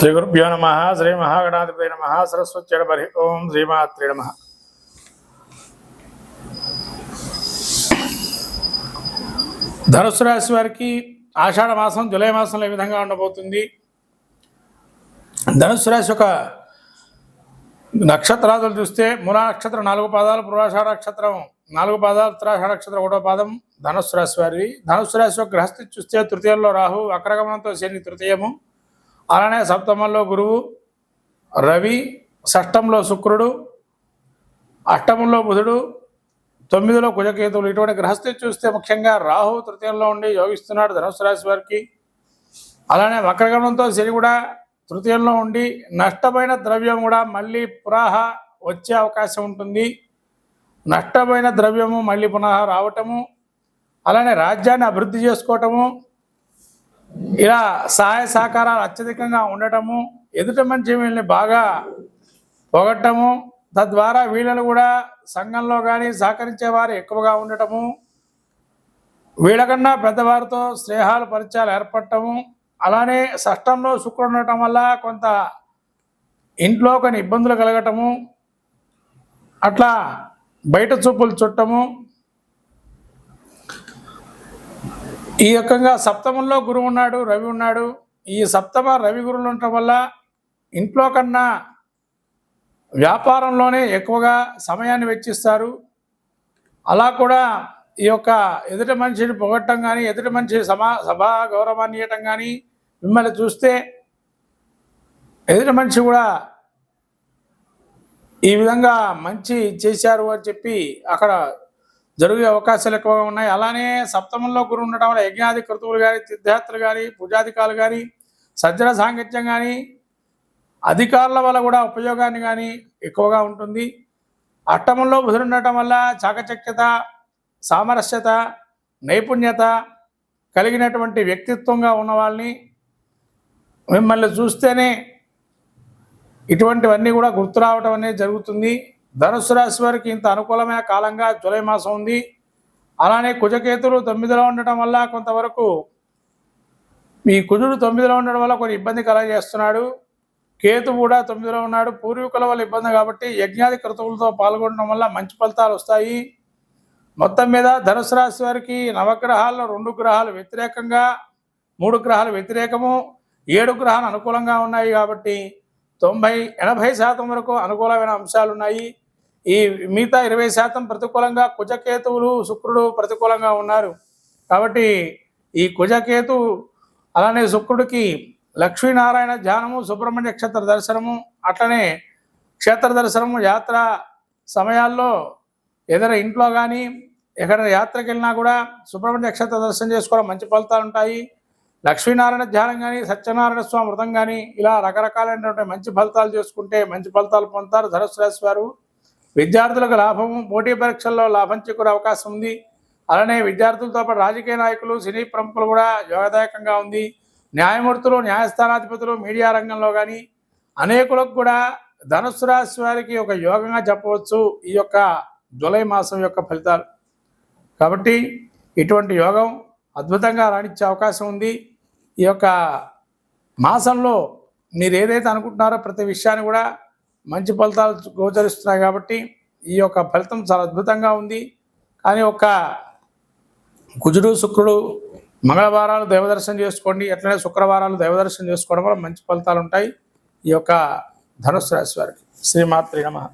శ్రీ గురుభ్యో నమ శ్రీ మహాగణాధిపతి నమ సరస్వతి నమః. ఓం శ్రీమాత్రి నమ. ధనుసు రాశి వారికి ఆషాఢ మాసం జులై మాసంలో ఏ విధంగా ఉండబోతుంది? ధనుసు రాశి యొక్క నక్షత్రాదులు చూస్తే మూలా నక్షత్రం నాలుగు పాదాలు పూర్వాషాఢ నక్షత్రం నాలుగు పాదాలు ఉత్తరాషాఢ నక్షత్రం ఒకటో పాదం ధనుసు రాశి వారి ధనుసు రాశి యొక్క గ్రహస్థితి చూస్తే తృతీయంలో రాహు అక్రగమనంతో శని తృతీయము. అలానే సప్తమంలో గురువు రవి షష్టంలో శుక్రుడు అష్టమంలో బుధుడు తొమ్మిదిలో కుజకేతువులు. ఇటువంటి గ్రహస్థితి చూస్తే ముఖ్యంగా రాహు తృతీయంలో ఉండి యోగిస్తున్నాడు ధనుసు రాశి వారికి. అలానే వక్రగమనంతో శని కూడా తృతీయంలో ఉండి నష్టమైన ద్రవ్యం కూడా మళ్ళీ పునః వచ్చే అవకాశం ఉంటుంది. నష్టమైన ద్రవ్యము మళ్ళీ పునః రావటము అలానే రాజ్యాన్ని అభివృద్ధి చేసుకోవటము ఇలా సహాయ సహకారాలు అత్యధికంగా ఉండటము ఎదుట మంచి వీళ్ళని బాగా పొగట్టము తద్వారా వీళ్ళను కూడా సంఘంలో కానీ సహకరించే వారు ఎక్కువగా ఉండటము వీళ్ళకన్నా పెద్దవారితో స్నేహాలు పరిచయాలు ఏర్పడటము అలానే షష్టంలో శుక్రుడు ఉండటం వల్ల కొంత ఇంట్లో కొన్ని ఇబ్బందులు కలగటము అట్లా బయట చూపులు చుట్టము ఈ యొక్కగా సప్తమంలో గురువు ఉన్నాడు రవి ఉన్నాడు. ఈ సప్తమ రవి గురువులు ఉండటం వల్ల ఇంట్లో కన్నా వ్యాపారంలోనే ఎక్కువగా సమయాన్ని వెచ్చిస్తారు అలా కూడా ఈ యొక్క ఎదుటి మనిషిని పొగట్టం కానీ ఎదుటి మనిషి సమా సభా గౌరవాన్ని ఇవ్వటం కానీ మిమ్మల్ని చూస్తే ఎదుటి మనిషి కూడా ఈ విధంగా మంచి చేశారు అని చెప్పి అక్కడ జరిగే అవకాశాలు ఎక్కువగా ఉన్నాయి. అలానే సప్తమంలో గురువు ఉండటం వల్ల యజ్ఞాది కృతువులు కానీ తీర్థయాత్రలు కానీ పూజాధికారులు కానీ సజ్జన సాంగత్యం కానీ అధికారుల వల్ల కూడా ఉపయోగాన్ని కానీ ఎక్కువగా ఉంటుంది. అట్టమంలో బుధుడు ఉండటం వల్ల చాకచక్యత సామరస్యత నైపుణ్యత కలిగినటువంటి వ్యక్తిత్వంగా ఉన్న వాళ్ళని మిమ్మల్ని చూస్తేనే ఇటువంటివన్నీ కూడా గుర్తు రావటం అనేది జరుగుతుంది. ధనుసు రాశి వారికి ఇంత అనుకూలమైన కాలంగా జూలై మాసం ఉంది. అలానే కుజకేతులు తొమ్మిదిలో ఉండటం వల్ల కొంతవరకు మీ కుజుడు తొమ్మిదిలో ఉండడం వల్ల కొన్ని ఇబ్బంది కలగజేస్తున్నాడు. కేతు కూడా తొమ్మిదిలో ఉన్నాడు. పూర్వీకుల వల్ల ఇబ్బంది కాబట్టి యజ్ఞాది కృతువులతో పాల్గొనడం వల్ల మంచి ఫలితాలు వస్తాయి. మొత్తం మీద ధనుసు రాశి వారికి నవగ్రహాల్లో రెండు గ్రహాలు వ్యతిరేకంగా మూడు గ్రహాలు వ్యతిరేకము ఏడు గ్రహాలు అనుకూలంగా ఉన్నాయి కాబట్టి తొంభై ఎనభై శాతం వరకు అనుకూలమైన అంశాలు ఉన్నాయి ఈ మిగతా ఇరవై శాతం ప్రతికూలంగా కుజకేతువులు శుక్రుడు ప్రతికూలంగా ఉన్నారు. కాబట్టి ఈ కుజకేతు అలానే శుక్రుడికి లక్ష్మీనారాయణ ధ్యానము సుబ్రహ్మణ్య క్షేత్ర దర్శనము అట్లనే క్షేత్ర దర్శనము యాత్ర సమయాల్లో ఏదైనా ఇంట్లో కానీ ఎక్కడైనా యాత్రకు వెళ్ళినా కూడా సుబ్రహ్మణ్య క్షేత్ర దర్శనం చేసుకోవడం మంచి ఫలితాలు ఉంటాయి. లక్ష్మీనారాయణ ధ్యానం కానీ సత్యనారాయణ స్వామి వ్రతం కానీ ఇలా రకరకాలైనటువంటి మంచి ఫలితాలు చేసుకుంటే మంచి ఫలితాలు పొందుతారు ధనుసు రాశి వారు. విద్యార్థులకు లాభం పోటీ పరీక్షల్లో లాభం చేకూరే అవకాశం ఉంది. అలానే విద్యార్థులతో పాటు రాజకీయ నాయకులు సినీ ప్రముఖులు కూడా యోగదాయకంగా ఉంది. న్యాయమూర్తులు న్యాయస్థానాధిపతులు మీడియా రంగంలో కానీ అనేకులకు కూడా ధనుసు రాశి వారికి ఒక యోగంగా చెప్పవచ్చు ఈ యొక్క జూలై మాసం యొక్క ఫలితాలు. కాబట్టి ఇటువంటి యోగం అద్భుతంగా రాణించే అవకాశం ఉంది. ఈ యొక్క మాసంలో మీరు ఏదైతే అనుకుంటున్నారో ప్రతి విషయాన్ని కూడా మంచి ఫలితాలు గోచరిస్తున్నాయి కాబట్టి ఈ యొక్క ఫలితం చాలా అద్భుతంగా ఉంది. కానీ ఒక కుజుడు శుక్రుడు మంగళవారాలు దైవదర్శనం చేసుకోండి. ఎట్లనే శుక్రవారాలు దైవదర్శనం చేసుకోవడం వల్ల మంచి ఫలితాలు ఉంటాయి. ఈ యొక్క ధనుసు రాశి వారికి. శ్రీమాత్రి నమ.